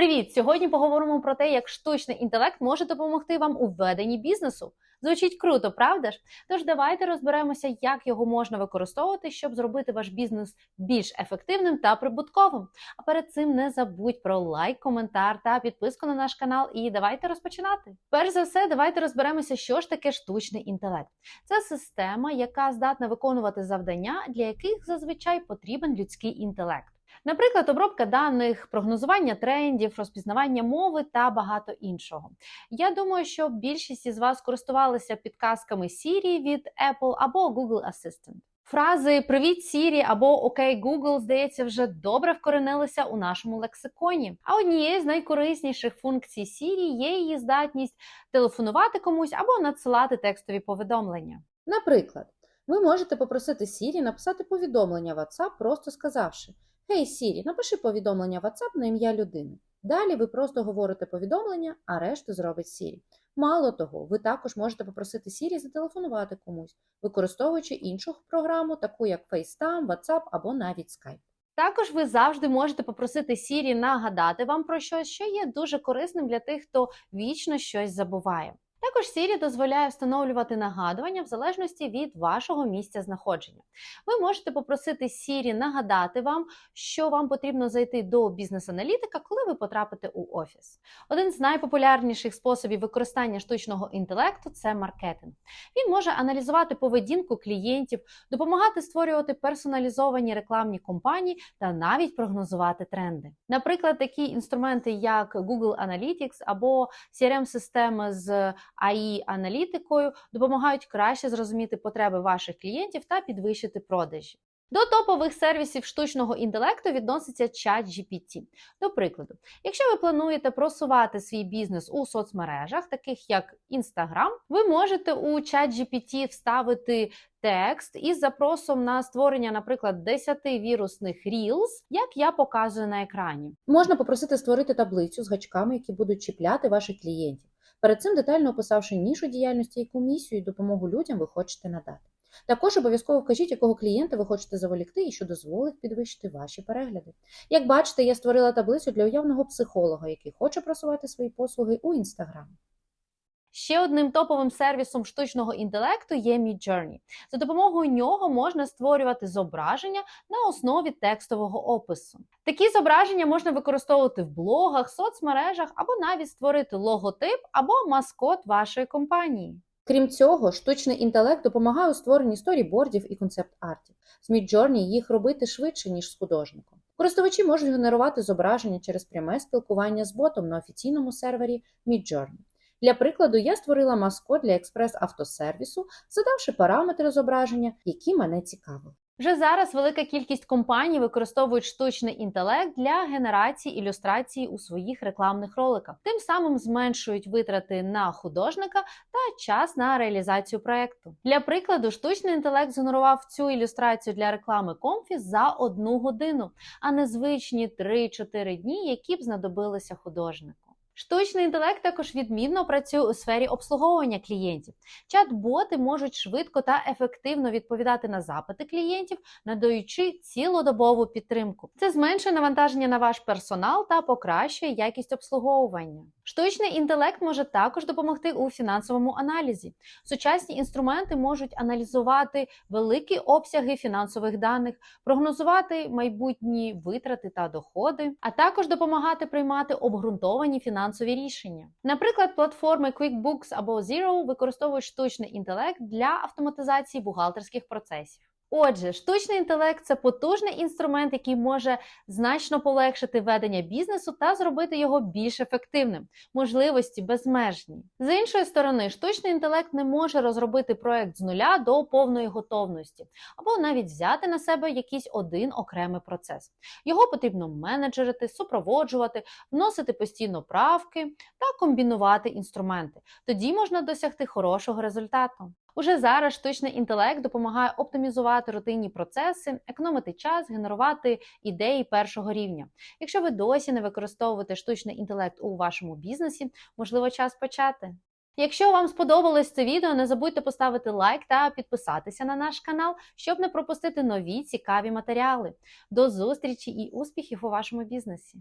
Привіт! Сьогодні поговоримо про те, як штучний інтелект може допомогти вам у веденні бізнесу. Звучить круто, правда ж? Тож давайте розберемося, як його можна використовувати, щоб зробити ваш бізнес більш ефективним та прибутковим. А перед цим не забудь про лайк, коментар та підписку на наш канал. І давайте розпочинати. Перш за все, давайте розберемося, що ж таке штучний інтелект. Це система, яка здатна виконувати завдання, для яких зазвичай потрібен людський інтелект. Наприклад, обробка даних, прогнозування трендів, розпізнавання мови та багато іншого. Я думаю, що більшість із вас користувалися підказками Siri від Apple або Google Assistant. Фрази Привіт Siri або Окей Google, здається, вже добре вкоренилися у нашому лексиконі. А однією з найкорисніших функцій Siri є її здатність телефонувати комусь або надсилати текстові повідомлення. Наприклад, ви можете попросити Siri написати повідомлення в WhatsApp, просто сказавши Гей, Siri, напиши повідомлення WhatsApp на ім'я людини. Далі ви просто говорите повідомлення, а решту зробить Siri. Мало того, ви також можете попросити Siri зателефонувати комусь, використовуючи іншу програму, таку як FaceTime, WhatsApp або навіть Skype. Також ви завжди можете попросити Siri нагадати вам про щось, що є дуже корисним для тих, хто вічно щось забуває. Також Siri дозволяє встановлювати нагадування в залежності від вашого місця знаходження. Ви можете попросити Siri нагадати вам, що вам потрібно зайти до бізнес-аналітика, коли ви потрапите у офіс. Один з найпопулярніших способів використання штучного інтелекту це маркетинг. Він може аналізувати поведінку клієнтів, допомагати створювати персоналізовані рекламні кампанії та навіть прогнозувати тренди. Наприклад, такі інструменти, як Google Analytics або CRM-системи з ai аналітикою допомагають краще зрозуміти потреби ваших клієнтів та підвищити продажі. До топових сервісів штучного інтелекту відноситься ChatGPT. До прикладу, якщо ви плануєте просувати свій бізнес у соцмережах, таких як Instagram, ви можете у ChatGPT вставити текст із запросом на створення, наприклад, 10 вірусних Reels, як я показую на екрані. Можна попросити створити таблицю з гачками, які будуть чіпляти ваших клієнтів. Перед цим детально описавши нішу діяльності яку місію і допомогу людям ви хочете надати. Також обов'язково вкажіть, якого клієнта ви хочете заволікти і що дозволить підвищити ваші перегляди. Як бачите, я створила таблицю для уявного психолога, який хоче просувати свої послуги у Instagram. Ще одним топовим сервісом штучного інтелекту є Midjourney. За допомогою нього можна створювати зображення на основі текстового опису. Такі зображення можна використовувати в блогах, соцмережах або навіть створити логотип або маскот вашої компанії. Крім цього, штучний інтелект допомагає у створенні сторібордів і концепт-артів. З Midjourney їх робити швидше, ніж з художником. Користувачі можуть генерувати зображення через пряме спілкування з ботом на офіційному сервері Midjourney. Для прикладу, я створила маскот для експрес-автосервісу, задавши параметри зображення, які мене цікавили. Вже зараз велика кількість компаній використовують штучний інтелект для генерації ілюстрацій у своїх рекламних роликах, тим самим зменшують витрати на художника та час на реалізацію проекту. Для прикладу, штучний інтелект згенерував цю ілюстрацію для реклами Comfy за одну годину, а не звичні 3-4 дні, які б знадобилися художнику. Штучний інтелект також відмінно працює у сфері обслуговування клієнтів. Чат-боти можуть швидко та ефективно відповідати на запити клієнтів, надаючи цілодобову підтримку. Це зменшує навантаження на ваш персонал та покращує якість обслуговування. Штучний інтелект може також допомогти у фінансовому аналізі. Сучасні інструменти можуть аналізувати великі обсяги фінансових даних, прогнозувати майбутні витрати та доходи, а також допомагати приймати обґрунтовані фінансові рішення. Наприклад, платформи QuickBooks або Zero використовують штучний інтелект для автоматизації бухгалтерських процесів. Отже, штучний інтелект це потужний інструмент, який може значно полегшити ведення бізнесу та зробити його більш ефективним. Можливості безмежні. З іншої сторони, штучний інтелект не може розробити проект з нуля до повної готовності, або навіть взяти на себе якийсь один окремий процес. Його потрібно менеджерити, супроводжувати, вносити постійно правки та комбінувати інструменти. Тоді можна досягти хорошого результату. Уже зараз штучний інтелект допомагає оптимізувати рутинні процеси, економити час, генерувати ідеї першого рівня. Якщо ви досі не використовуєте штучний інтелект у вашому бізнесі, можливо, час почати. Якщо вам сподобалось це відео, не забудьте поставити лайк та підписатися на наш канал, щоб не пропустити нові цікаві матеріали. До зустрічі і успіхів у вашому бізнесі!